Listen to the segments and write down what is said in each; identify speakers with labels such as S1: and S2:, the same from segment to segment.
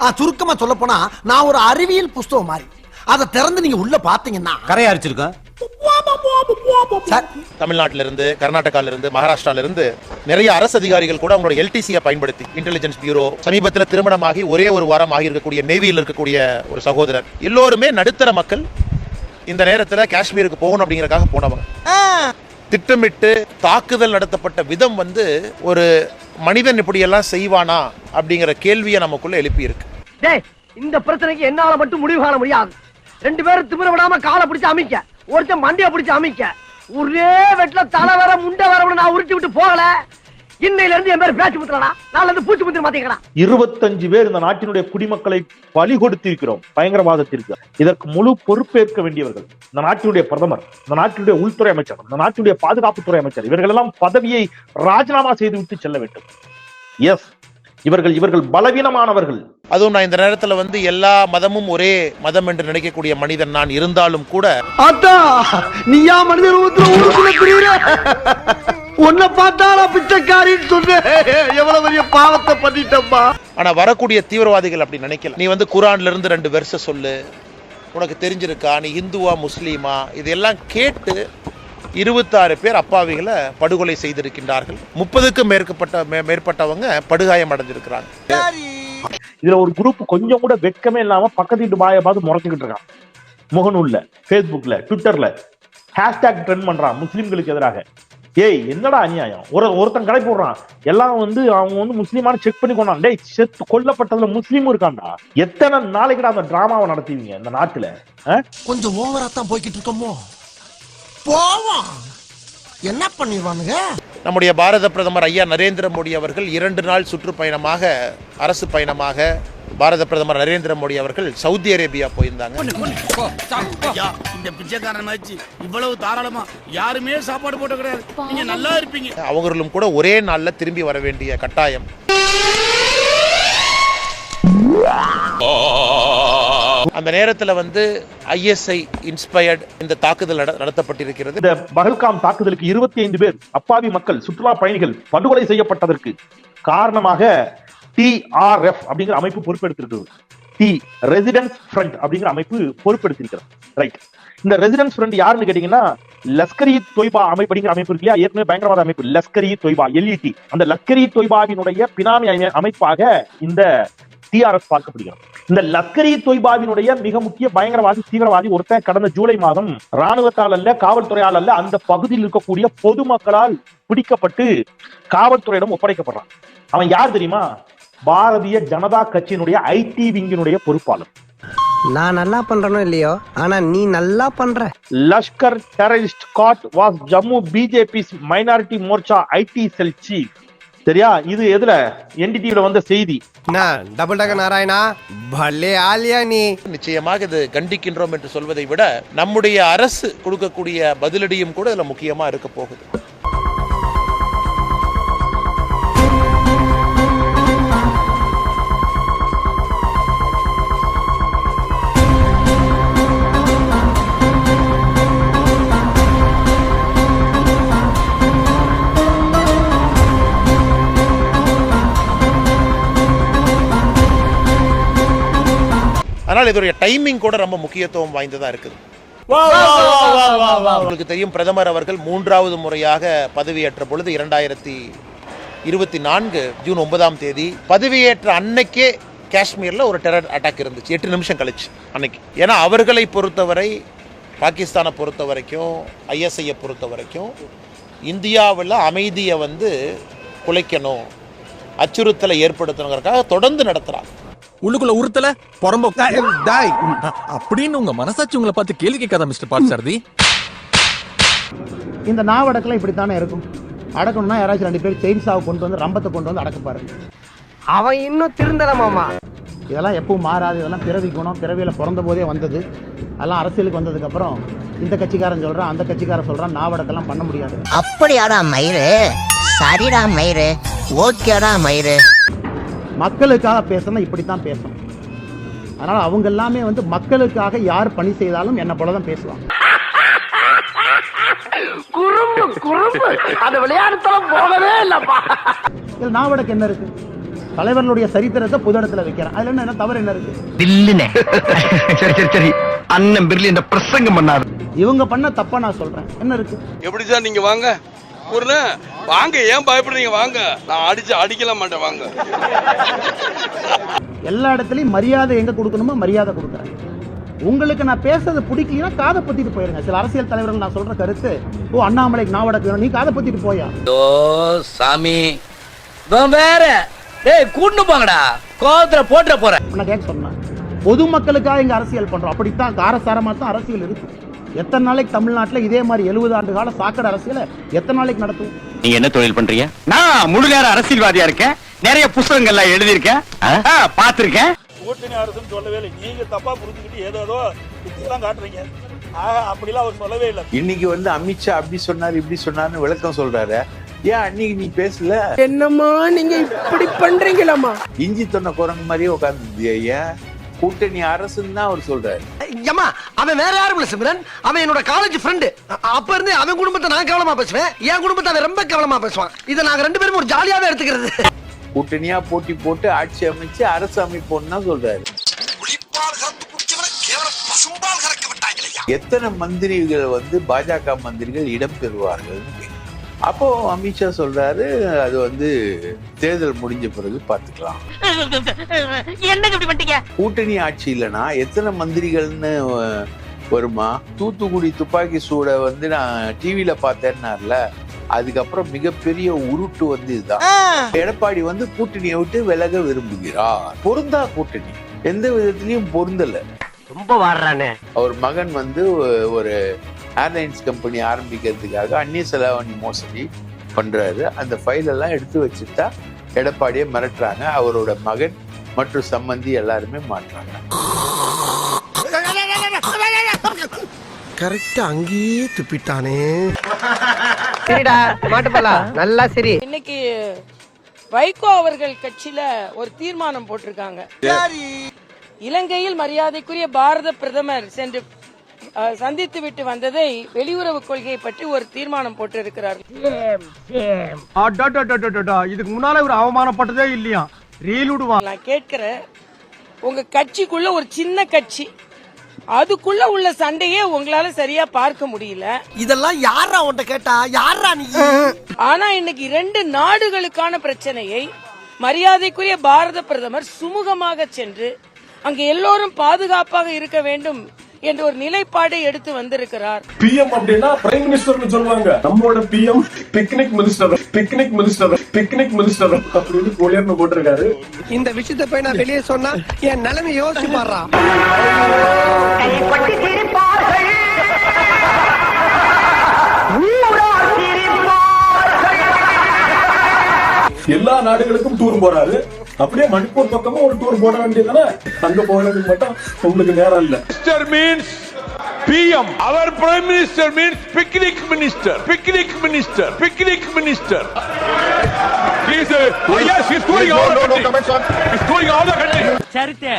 S1: ஆ, சுருக்கமா சொல்ல போனா நான் ஒரு அறிவியல் புஸ்தகம் மாதிரி. அதை திறந்து நீங்க உள்ள பாத்தீங்கன்னா
S2: கரையா அரிச்சிருக்கோம்
S1: சார்
S3: தமிழ்நாட்டில இருந்து கர்நாடகால இருந்து மகாராஷ்டிரால இருந்து நிறைய அரசு அதிகாரிகள் கூட அவங்களோட எல்டிசியை பயன்படுத்தி இன்டெலிஜென்ஸ் பியூரோ சமீபத்தில் திருமணமாகி ஒரே ஒரு வாரம் ஆகி இருக்கக்கூடிய நேவியில் இருக்கக்கூடிய ஒரு சகோதரர். எல்லோருமே நடுத்தர மக்கள். இந்த நேரத்துல காஷ்மீருக்கு போகணும் அப்படிங்கறதுக்காக போனவங்க. திட்டமிட்டு தாக்குதல் நடத்தப்பட்ட விதம் வந்து ஒரு மனிதன் இப்படியெல்லாம் செய்வானா அப்படிங்கிற கேள்வியை நமக்குள்ள எழுப்பி இருக்கு
S4: டேய் இந்த பிரச்சனைக்கு என்னால மட்டும் முடிவு காண முடியாது. ரெண்டு பேரும் திமிர விடாம காலை பிடிச்சு அமைக்க. ஒருத்தன் மண்டைய பிடிச்சு அமைக்க. ஒரே வெட்டில தலை வர முண்டை வர நான் உருட்டி விட்டு போகல. இன்னையில இருந்து என் பேர் பேச்சு முத்துறடா நாளைல இருந்து பூச்சி முத்திர மாத்திக்கலாம்
S5: இருபத்தஞ்சு பேர் இந்த நாட்டினுடைய குடிமக்களை பலி கொடுத்திருக்கிறோம். பயங்கரவாதத்திற்கு. இதற்கு முழு பொறுப்பேற்க வேண்டியவர்கள் இந்த நாட்டினுடைய பிரதமர் இந்த நாட்டினுடைய உள்துறை அமைச்சர் இந்த நாட்டினுடைய பாதுகாப்புத்துறை அமைச்சர் இவர்கள் எல்லாம் பதவியை ராஜினாமா செய்து விட்டு செல்ல வேண்டும். எஸ் இவர்கள் இவர்கள் பலவீனமானவர்கள்.
S3: அதுவும் நான் இந்த நேரத்துல வந்து எல்லா மதமும் ஒரே மதம் என்று நினைக்கக்கூடிய மனிதன் நான் இருந்தாலும் கூட
S1: அத்தா நீயா மனித உன்னை பார்த்தாலா பிச்சைக்காரின்னு சொன்னேன் எவ்வளவு பெரிய பாவத்தை பண்ணிட்டப்பா
S3: ஆனா வரக்கூடிய தீவிரவாதிகள் அப்படி நினைக்கல. நீ வந்து குரான்ல இருந்து ரெண்டு வெர்ச சொல்லு. உனக்கு தெரிஞ்சிருக்கா? நீ இந்துவா முஸ்லீமா? இதெல்லாம் கேட்டு இருபத்தாறு பேர் அப்பாவிகளை படுகொலை செய்திருக்கின்றார்கள். முப்பதுக்கும் மேற்பட்ட மே- மேற்பட்டவங்க படுகாயம் அடைஞ்சிருக்கிறாங்க.
S5: இதுல ஒரு குரூப் கொஞ்சம் கூட வெட்கமே இல்லாம பக்கத்து வீட்டு பாயை பார்த்து முறைச்சுக்கிட்டு இருக்கான். முகநூல்ல ஃபேஸ்புக்ல ட்விட்டர்ல ஹேஷ்டேக் ட்ரெண்ட் பண்றான் முஸ்லிம்களுக்கு எதிராக. ஏய் என்னடா அநியாயம்? ஒரு ஒருத்தன் கடை போடுறான். எல்லாம் வந்து அவங்க வந்து முஸ்லீமான செக் பண்ணி கொண்டான். டேய் செத்து கொல்லப்பட்டதுல முஸ்லீமும் இருக்கான்டா. எத்தனை நாளைக்குடா அந்த டிராமாவை நடத்துவீங்க இந்த நாட்டுல?
S1: கொஞ்சம் ஓவரா தான் போய்கிட்டு இருக்கோமோ? போவோம். என்ன பண்ணிடுவானுங்க?
S3: நம்முடைய பாரத பிரதமர் ஐயா நரேந்திர மோடி அவர்கள் இரண்டு நாள் சுற்றுப்பயணமாக அரசு பயணமாக பாரத பிரதமர் நரேந்திர மோடி அவர்கள் சவுதி அரேபியா போயிருந்தாங்க.
S6: இந்த பிச்சைக்காரன் மாதிரி இவ்வளவு தாராளமா யாருமே சாப்பாடு போட்ட கிடையாது. நீங்க நல்லா இருப்பீங்க.
S3: அவர்களும் கூட ஒரே நாள்ல திரும்பி வர வேண்டிய கட்டாயம். அந்த நேரத்துல வந்து ஐஎஸ்ஐ இன்ஸ்பயர்ட் இந்த தாக்குதல் நட- நடத்தப்பட்டிருக்கிறது.
S5: இந்த பகல்காம் தாக்குதலுக்கு இருபத்தி ஐந்து பேர் அப்பாவி மக்கள் சுற்றுலா பயணிகள் படுகொலை செய்யப்பட்டதற்கு காரணமாக டிஆர்எஃப் அப்படிங்கிற அமைப்பு பொறுப்பெடுத்திருக்கிறது. டி ரெசிடென்ஸ் ஃப்ரண்ட் அப்படிங்கிற அமைப்பு பொறுப்பெடுத்திருக்கிறது. ரைட் இந்த ரெசிடென்ஸ் ஃப்ரண்ட் யாருன்னு கேட்டீங்கன்னா லஷ்கரி தொய்பா அமைப்பு அப்படிங்கிற அமைப்பு இருக்கு இல்லையா? ஏற்கனவே பயங்கரவாத அமைப்பு. லஷ்கரி தொய்பா எல்இடி அந்த லஸ்கரி தொய்பாவினுடைய பினாமி அமைப்பாக இந்த டிஆர்எஸ் பார்க்கப்படுகிறது. இந்த லஷ்கரி தொய்பாவினுடைய மிக முக்கிய பயங்கரவாதி தீவிரவாதி ஒருத்தன் கடந்த ஜூலை மாதம் ராணுவத்தால் அல்ல காவல்துறையால் அல்ல அந்த பகுதியில் இருக்கக்கூடிய பொதுமக்களால் பிடிக்கப்பட்டு காவல்துறையிடம் ஒப்படைக்கப்படுறான். அவன் யார் தெரியுமா? பாரதிய ஜனதா கட்சியினுடைய ஐடி விங்கினுடைய பொறுப்பாளர்.
S4: நான் நல்லா பண்றனோ இல்லையோ? ஆனா நீ நல்லா பண்ற.
S5: Lashkar terrorist got was Jammu BJP minority Morcha IT cell chief. சரியா? இது எதுல? என்டிடிவில வந்த செய்தி.
S4: டபுள் டக நாராயணா பல்லே ஆலியா நீ.
S3: நிச்சயமாக இது கண்டிக்கின்றோம் என்று சொல்வதை விட நம்முடைய அரசு கொடுக்கக்கூடிய பதிலடியும் கூட இதுல முக்கியமா இருக்க போகுது. அதனால் இதோடைய டைமிங் கூட ரொம்ப முக்கியத்துவம் வாய்ந்ததா இருக்குது. உங்களுக்கு தெரியும் பிரதமர் அவர்கள் மூன்றாவது முறையாக பதவியேற்ற பொழுது இரண்டாயிரத்தி இருபத்தி நான்கு ஜூன் ஒன்பதாம் தேதி பதவியேற்ற அன்னைக்கே காஷ்மீர்ல ஒரு டெரர் அட்டாக் இருந்துச்சு. எட்டு நிமிஷம் கழிச்சு அன்னைக்கு. ஏன்னா அவர்களை பொறுத்தவரை பாகிஸ்தானை பொறுத்த வரைக்கும் ஐஎஸ்ஐயை பொறுத்த வரைக்கும் இந்தியாவில் அமைதியை வந்து குலைக்கணும் அச்சுறுத்தலை ஏற்படுத்தணுங்கிறதுக்காக தொடர்ந்து நடத்துறாங்க.
S7: உள்ளுக்குள்ள உறுத்தல புறம்போ. அப்படின்னு உங்க மனசாட்சி உங்களை பார்த்து கேள்வி கேட்காத மிஸ்டர் பாட்சாரதி.
S8: இந்த நாவடக்கெல்லாம் இப்படித்தானே இருக்கும்? அடக்கணும்னா யாராச்சும் ரெண்டு பேர் செயின் சாவை கொண்டு வந்து ரம்பத்தை கொண்டு வந்து அடக்கப்பாரு.
S4: அவன் இன்னும் திருந்தல மாமா.
S8: இதெல்லாம் எப்பவும் மாறாது. இதெல்லாம் பிறவி குணம். பிறவியில் பிறந்த போதே வந்தது. அதெல்லாம் அரசியலுக்கு வந்ததுக்கப்புறம் இந்த கட்சிக்காரன் சொல்கிறான் அந்த கட்சிக்காரன் சொல்கிறான் நாவடக்கெல்லாம் பண்ண முடியாது.
S9: அப்படியாடா மயிறு? சரிடா மயிறு. ஓகேடா மயிறு.
S8: மக்களுக்காக பேசணும் இப்படி தான் பேசணும். அதனால் அவங்க எல்லாமே வந்து மக்களுக்காக யார் பணி செய்தாலும் என்னை போல தான் பேசுவாங்க.
S4: குறும்பு குறும்பு. அந்த விளையாட்டுத்தலம் போகவே இல்லப்பா.
S8: இதில் நாவடக்கு என்ன இருக்கு? தலைவர்களுடைய சரித்திரத்தை பொது இடத்துல வைக்கிறேன். அதுல என்ன என்ன தவறு என்ன இருக்கு?
S9: சரி சரி சரி. அண்ணன் பிர்லி இந்த பிரசங்கம் பண்ணாரு.
S8: இவங்க பண்ண தப்பா நான் சொல்றேன். என்ன இருக்கு?
S2: எப்படி சார் நீங்க வாங்க? ஒரு வாங்க ஏன் பயப்படுறீங்க? வாங்க. நான் அடிச்சு அடிக்கல மாட்டேன் வாங்க.
S8: எல்லா இடத்துலயும் மரியாதை எங்க கொடுக்கணுமோ மரியாதை கொடுக்குறேன். உங்களுக்கு நான் பேசுறது பிடிக்கலனா காதை பத்திட்டு போயிருங்க. சில அரசியல் தலைவர்கள் நான் சொல்ற கருத்து ஓ அண்ணாமலைக்கு நான் வடக்கு வேணும். நீ காதை பத்திட்டு போயா?
S10: ஓ சாமி. வேற. டேய் கூட்டு போங்கடா. கோவத்துல போட்டுற போறேன்.
S8: நான் கேட்க சொன்னேன். பொதுமக்களுக்காக இங்க அரசியல் பண்றோம். அப்படித்தான் காரசாரமா தான் அரசியல் இருக்கு. எத்தனை நாளைக்கு தமிழ்நாட்டுல இதே மாதிரி எழுபது ஆண்டு கால சாக்கடை அரசியலை எத்தனை நாளைக்கு நடத்தும்?
S9: நீங்க என்ன தொழில் பண்றீங்க? நான் முழு நேர அரசியல்வாதியா இருக்கேன். நிறைய புத்தகங்கள்லாம் எழுதியிருக்கேன். பாத்திருக்கேன்
S11: கூட்டணி அரசுன்னு சொல்லவே இல்லை. நீங்க தப்பா புரிஞ்சுக்கிட்டு ஏதோ ஏதோ தான் காட்டுறீங்க. ஆஹா அப்படிலாம் அவர் சொல்லவே இல்லை.
S2: இன்னைக்கு வந்து அமித்ஷா அப்படி சொன்னாரு இப்படி சொன்னாருன்னு விளக்கம் சொல்றாரு. ஏன் அன்னைக்கு நீ பேசல?
S4: என்னம்மா நீங்க இப்படி பண்றீங்களாமா
S2: இஞ்சி தொன்ன குரங்கு மாதிரியே உட்கார்ந்து ஏன்? கூட்டணி அரசுன்னு தான் அவர் சொல்றாரு.
S4: ஏமா அவன் வேற யாரும் இல்ல சிம்ரன். அவன் என்னோட காலேஜ் ஃப்ரெண்டு அப்ப இருந்து அவன் குடும்பத்தை நான் கவனமா பேசுவேன். என் குடும்பத்தை அவன் ரொம்ப கவனமா பேசுவான். இதை நாங்க ரெண்டு பேரும் ஒரு ஜாலியாவே எடுத்துக்கிறது.
S2: கூட்டணியா போட்டி போட்டு ஆட்சி அமைச்சு அரசு அமைப்போம்னு தான் சொல்றாரு. எத்தனை மந்திரிகள் வந்து பாஜக மந்திரிகள் இடம் பெறுவார்கள் அப்போ அமித்ஷா சொல்றாரு அது வந்து தேர்தல் முடிஞ்ச பிறகு
S6: பண்ணிட்டீங்க?
S2: கூட்டணி ஆட்சி இல்லைன்னா எத்தனை மந்திரிகள்னு வருமா? தூத்துக்குடி துப்பாக்கி சூட வந்து நான் டிவியில பார்த்தேன்னார்ல அதுக்கப்புறம் மிகப்பெரிய உருட்டு வந்து இதுதான். எடப்பாடி வந்து கூட்டணியை விட்டு விலக விரும்புகிறார். பொருந்தா கூட்டணி. எந்த விதத்திலையும் பொருந்தல.
S4: ரொம்ப வாடுறானே.
S2: அவர் மகன் வந்து ஒரு ஏர்லைன்ஸ் கம்பெனி ஆரம்பிக்கிறதுக்காக அந்நிய செலாவணி மோசடி பண்றாரு. அந்த ஃபைல் எல்லாம் எடுத்து வச்சுட்டா எடப்பாடியை மிரட்டுறாங்க. அவரோட மகன் மற்றும் சம்பந்தி எல்லாருமே மாட்டுறாங்க.
S9: கரெக்டா அங்கேயே துப்பிட்டானே.
S4: சரிடா மாட்டுப்பலா நல்லா சரி.
S12: இன்னைக்கு வைகோ அவர்கள் கட்சியில ஒரு தீர்மானம் போட்டிருக்காங்க. இலங்கையில் மரியாதைக்குரிய பாரத பிரதமர் சென்று சந்தித்து விட்டு வந்ததை வெளியுறவு கொள்கையை பற்றி ஒரு தீர்மானம் போட்டிருக்கிறார்கள்.
S4: இதுக்கு முன்னால ஒரு அவமானப்பட்டதே இல்லையா? ரீல்
S12: நான் கேட்கிறேன் உங்க கட்சிக்குள்ள ஒரு சின்ன கட்சி. அதுக்குள்ள உள்ள சண்டையே உங்களால சரியா பார்க்க முடியல.
S4: இதெல்லாம் யாரா உன்ட்ட கேட்டா? யாரா நீ?
S12: ஆனா இன்னைக்கு இரண்டு நாடுகளுக்கான பிரச்சனையை மரியாதைக்குரிய பாரத பிரதமர் சுமூகமாக சென்று அங்கு எல்லோரும் பாதுகாப்பாக இருக்க வேண்டும் என்ற ஒரு நிலைப்பாடை எடுத்து வந்திருக்கிறார்.
S11: பிஎம் அப்படின்னா பிரைம் மினிஸ்டர்னு சொல்லுவாங்க. நம்மளோட PM picnic minister picnic minister picnic minister அப்படின்னு உயர்ந்து போட்டிருக்காரு.
S4: இந்த விஷயத்தை போய் நான் வெளியே சொன்னா என் நிலைமை யோசிச்சு பாடுறா
S11: எல்லா நாடுகளுக்கும் டூர் போறாரு. அப்படியே மணிப்பூர் பக்கமும் ஒரு டூர் போட வேண்டியதானே அங்க போனதுக்கு மட்டும் உங்களுக்கு நேரம் இல்ல.
S2: மீன்ஸ் பிஎம் அவர் prime minister means picnic minister picnic minister picnic minister
S4: சரித்தே.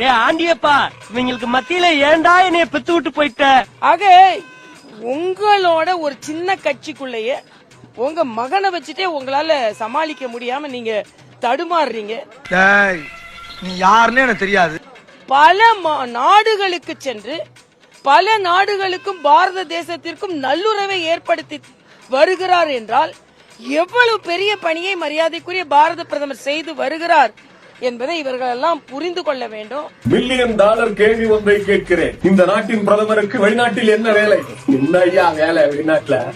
S4: ஏ ஆண்டியப்பா இவங்களுக்கு மத்தியில ஏன்டா என்னைய பெத்து விட்டு போயிட்ட?
S12: ஆக உங்களோட ஒரு சின்ன கட்சிக்குள்ளேயே உங்க மகனை வச்சுட்டே உங்களால சமாளிக்க முடியாம நீங்க தடுமாறுறீங்க.
S9: நீ யாருன்னு எனக்கு தெரியாது.
S12: பல மா- நாடுகளுக்கு சென்று பல நாடுகளுக்கும் பாரத தேசத்திற்கும் நல்லுறவை ஏற்படுத்தி வருகிறார் என்றால் எவ்வளவு பெரிய பணியை மரியாதைக்குரிய பாரத பிரதமர் செய்து வருகிறார் என்பதை இவர்கள் எல்லாம் புரிந்து கொள்ள வேண்டும்.
S11: மில்லியன் டாலர் கேள்வி ஒன்றை கேட்கிறேன். இந்த நாட்டின் பிரதமருக்கு வெளிநாட்டில் என்ன வேலை? என்ன ஐயா வேலை வெளிநாட்டுல?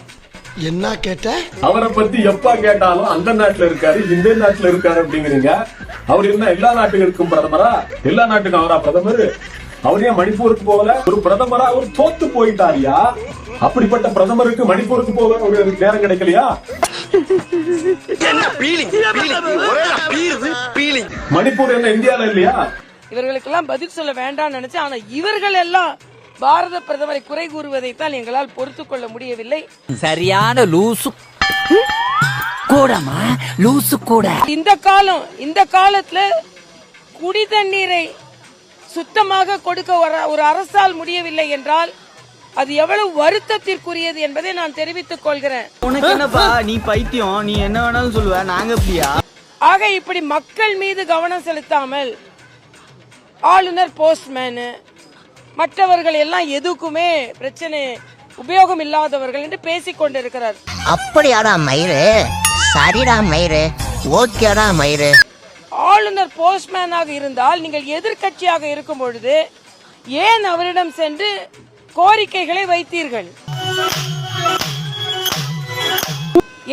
S9: என்ன கேட்ட?
S11: அவரை பத்தி எப்ப கேட்டாலும் அந்த நாட்டுல இருக்காரு இந்த நாட்டுல இருக்காரு அப்படிங்கிறீங்க. அவர் என்ன எல்லா நாட்டுகளுக்கும் பிரதமரா? எல்லா நாட்டுக்கும் அவரா பிரதமர்? அவர் ஏன் மணிப்பூருக்கு போகல? ஒரு பிரதமரா அவர் தோத்து போயிட்டாரியா? அப்படிப்பட்ட பிரதமருக்கு மணிப்பூருக்கு போக ஒரு நேரம் கிடைக்கலையா? மணிப்பூர் என்ன இந்தியால இல்லையா?
S12: இவர்களுக்கெல்லாம் பதில் சொல்ல வேண்டாம்னு நினைச்சேன் ஆனா இவர்கள் எல்லாம் பாரத பிரதமரை குறை கூறுவதைத்தான் எங்களால் பொறுத்துக் கொள்ள முடியவில்லை.
S10: சரியான லூசு. கூடமா லூசு கூட.
S12: இந்த காலம் இந்த காலத்துல குடி தண்ணீரை சுத்தமாக கொடுக்க வர- ஒரு அரசால் முடியவில்லை என்றால் அது எவ்வளவு வருத்தத்திற்குரியது என்பதை நான் தெரிவித்துக் கொள்கிறேன்.
S4: உனக்கு என்னப்பா நீ பைத்தியம் நீ என்ன வேணாலும் சொல்லுவ நாங்க எப்படியா
S12: ஆக இப்படி மக்கள் மீது கவனம் செலுத்தாமல் ஆளுநர் போஸ்ட்மேனு மற்றவர்கள் எல்லாம் எதுக்குமே பிரச்சனை உபயோகம் இல்லாதவர்கள் என்று பேசிக் கொண்டிருக்கிறார்.
S9: அப்படியாடா மயிறு? சரிடா மயிறு. ஓகேடா மயிறு.
S12: ஆளுநர் போஸ்ட்மேனாக இருந்தால் நீங்கள் எதிர்க்கட்சியாக இருக்கும் பொழுது ஏன் அவரிடம் சென்று கோரிக்கைகளை வைத்தீர்கள்?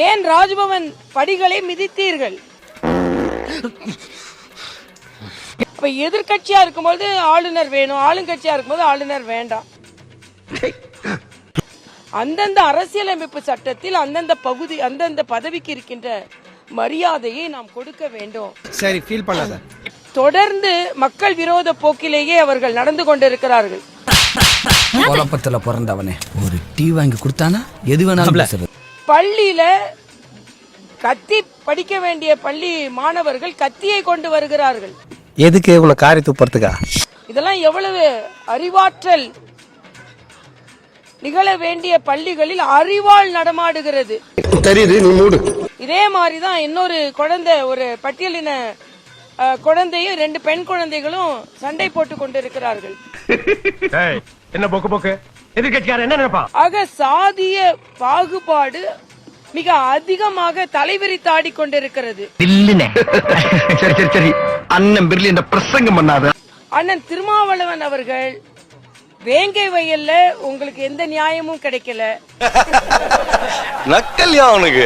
S12: ஏன் ராஜ்பவன் படிகளை மிதித்தீர்கள்? இப்ப எதிர்க்கட்சியா இருக்கும்போது ஆளுநர் வேணும் ஆளுங்கட்சியா இருக்கும்போது ஆளுநர் வேண்டாம். அந்தந்த அரசியலமைப்பு சட்டத்தில் அந்தந்த பகுதி அந்தந்த பதவிக்கு இருக்கின்ற மரியாதையை நாம் கொடுக்க வேண்டும்.
S7: சரி ஃபீல் பண்ணாத.
S12: தொடர்ந்து மக்கள் விரோத போக்கிலேயே அவர்கள் நடந்து கொண்டிருக்கிறார்கள்.
S7: குழப்பத்துல பிறந்தவனே. ஒரு டீ வாங்கி கொடுத்தானா? எது வேணாலும்
S12: பள்ளியில கத்தி படிக்க வேண்டிய பள்ளி மாணவர்கள் கத்தியை கொண்டு வருகிறார்கள்.
S7: எதுக்கு இவ்வளவு காரி துப்புறதுக்கா?
S12: இதெல்லாம் எவ்வளவு அறிவாற்றல். நிகழ வேண்டிய பள்ளிகளில் அறிவாள் நடமாடுகிறது.
S1: தெரியுது நீ மூடு.
S12: இதே மாதிரிதான் இன்னொரு குழந்தை ஒரு பட்டியலின அஹ், குழந்தையும் ரெண்டு பெண் குழந்தைகளும் சண்டை போட்டுக் கொண்டிருக்கிறார்கள்.
S4: என்ன போக்கு போக்கு? எதிர்கட்சியார் என்ன நினைப்பா
S12: ஆக சாதிய பாகுபாடு மிக அதிகமாக தலைவிரித்தாடி கொண்டிருக்கிறது.
S1: சரி சரி சரி. அண்ணன் பிர்லி இந்த பிரசங்கம் பண்ணாத.
S12: அண்ணன் திருமாவளவன் அவர்கள் வேங்கை வயல்ல உங்களுக்கு எந்த நியாயமும் கிடைக்கல.
S1: நக்கல்யா அவனுக்கு.